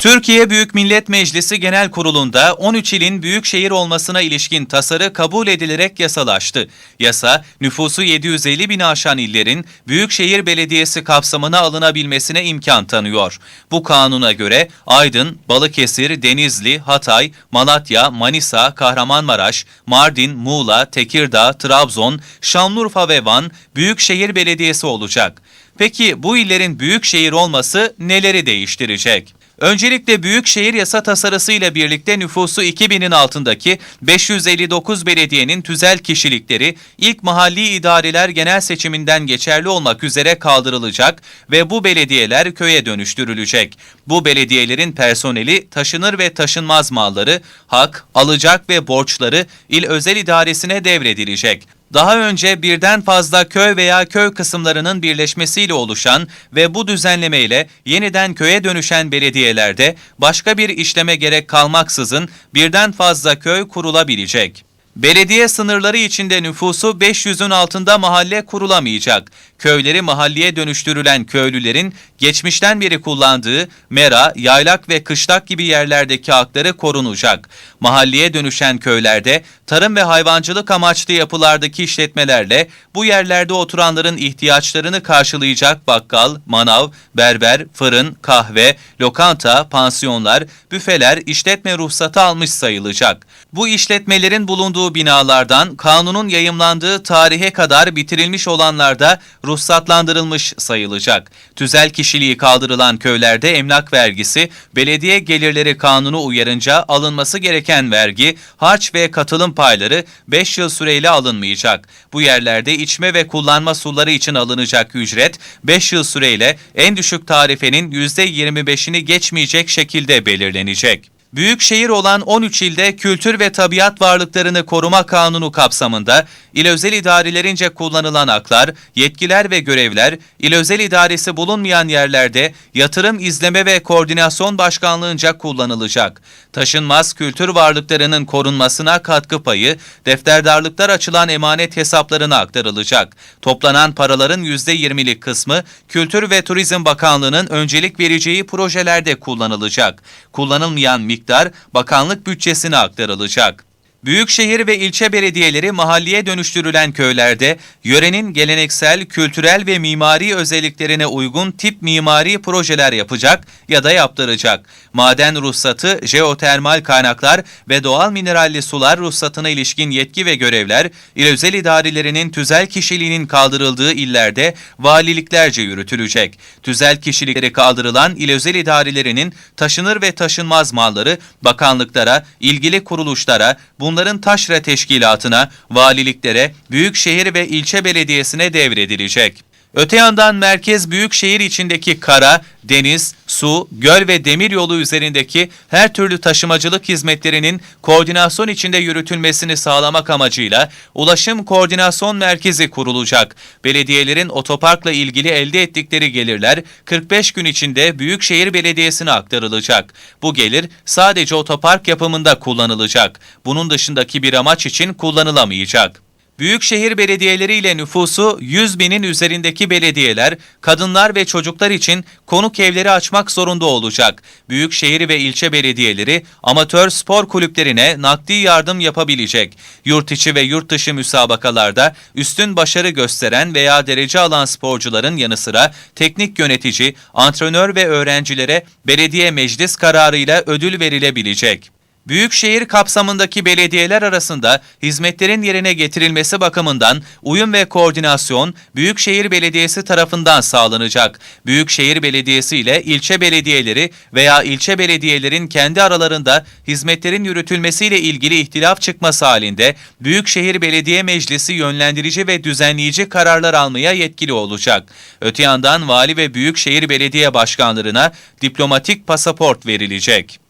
Türkiye Büyük Millet Meclisi Genel Kurulu'nda 13 ilin büyük şehir olmasına ilişkin tasarı kabul edilerek yasalaştı. Yasa, nüfusu 750 bini aşan illerin Büyükşehir Belediyesi kapsamına alınabilmesine imkan tanıyor. Bu kanuna göre Aydın, Balıkesir, Denizli, Hatay, Malatya, Manisa, Kahramanmaraş, Mardin, Muğla, Tekirdağ, Trabzon, Şanlıurfa ve Van Büyükşehir Belediyesi olacak. Peki bu illerin büyük şehir olması neleri değiştirecek? Öncelikle büyükşehir yasa tasarısı ile birlikte nüfusu 2000'in altındaki 559 belediyenin tüzel kişilikleri ilk mahalli idareler genel seçiminden geçerli olmak üzere kaldırılacak ve bu belediyeler köye dönüştürülecek. Bu belediyelerin personeli taşınır ve taşınmaz malları, hak, alacak ve borçları il özel idaresine devredilecek. Daha önce birden fazla köy veya köy kısımlarının birleşmesiyle oluşan ve bu düzenlemeyle yeniden köye dönüşen belediyelerde başka bir işleme gerek kalmaksızın birden fazla köy kurulabilecek. Belediye sınırları içinde nüfusu 500'ün altında mahalle kurulamayacak. Köyleri mahalleye dönüştürülen köylülerin geçmişten beri kullandığı mera, yaylak ve kışlak gibi yerlerdeki hakları korunacak. Mahalleye dönüşen köylerde tarım ve hayvancılık amaçlı yapılardaki işletmelerle bu yerlerde oturanların ihtiyaçlarını karşılayacak bakkal, manav, berber, fırın, kahve, lokanta, pansiyonlar, büfeler işletme ruhsatı almış sayılacak. Bu işletmelerin bulunduğu binalardan kanunun yayımlandığı tarihe kadar bitirilmiş olanlarda ruhsatlandırılmış sayılacak. Tüzel kişiliği kaldırılan köylerde emlak vergisi, belediye gelirleri kanunu uyarınca alınması gereken vergi, harç ve katılım payları 5 yıl süreyle alınmayacak. Bu yerlerde içme ve kullanma suları için alınacak ücret 5 yıl süreyle en düşük tarifenin %25'ini geçmeyecek şekilde belirlenecek. Büyük şehir olan 13 ilde kültür ve tabiat varlıklarını koruma kanunu kapsamında il özel idarelerince kullanılan haklar, yetkiler ve görevler il özel idaresi bulunmayan yerlerde yatırım izleme ve koordinasyon başkanlığınca kullanılacak. Taşınmaz kültür varlıklarının korunmasına katkı payı defterdarlıklar açılan emanet hesaplarına aktarılacak. Toplanan paraların %20'lik kısmı Kültür ve Turizm Bakanlığı'nın öncelik vereceği projelerde kullanılacak. Kullanılmayan miktar bakanlık bütçesine aktarılacak. Büyükşehir ve ilçe belediyeleri mahalleye dönüştürülen köylerde yörenin geleneksel, kültürel ve mimari özelliklerine uygun tip mimari projeler yapacak ya da yaptıracak. Maden ruhsatı, jeotermal kaynaklar ve doğal mineralli sular ruhsatına ilişkin yetki ve görevler il özel idarelerinin tüzel kişiliğinin kaldırıldığı illerde valiliklerce yürütülecek. Tüzel kişilikleri kaldırılan il özel idarelerinin taşınır ve taşınmaz malları bakanlıklara, ilgili kuruluşlara, bunların taşra teşkilatına, valiliklere, büyükşehir ve ilçe belediyesine devredilecek. Öte yandan merkez büyük şehir içindeki kara, deniz, su, göl ve demir yolu üzerindeki her türlü taşımacılık hizmetlerinin koordinasyon içinde yürütülmesini sağlamak amacıyla Ulaşım Koordinasyon Merkezi kurulacak. Belediyelerin otoparkla ilgili elde ettikleri gelirler 45 gün içinde Büyükşehir Belediyesi'ne aktarılacak. Bu gelir sadece otopark yapımında kullanılacak. Bunun dışındaki bir amaç için kullanılamayacak. Büyükşehir belediyeleriyle nüfusu 100 binin üzerindeki belediyeler, kadınlar ve çocuklar için konuk evleri açmak zorunda olacak. Büyükşehir ve ilçe belediyeleri amatör spor kulüplerine nakdi yardım yapabilecek. Yurt içi ve yurt dışı müsabakalarda üstün başarı gösteren veya derece alan sporcuların yanı sıra teknik yönetici, antrenör ve öğrencilere belediye meclis kararıyla ödül verilebilecek. Büyükşehir kapsamındaki belediyeler arasında hizmetlerin yerine getirilmesi bakımından uyum ve koordinasyon Büyükşehir Belediyesi tarafından sağlanacak. Büyükşehir Belediyesi ile ilçe belediyeleri veya ilçe belediyelerin kendi aralarında hizmetlerin yürütülmesiyle ilgili ihtilaf çıkması halinde Büyükşehir Belediye Meclisi yönlendirici ve düzenleyici kararlar almaya yetkili olacak. Öte yandan vali ve büyükşehir belediye başkanlarına diplomatik pasaport verilecek.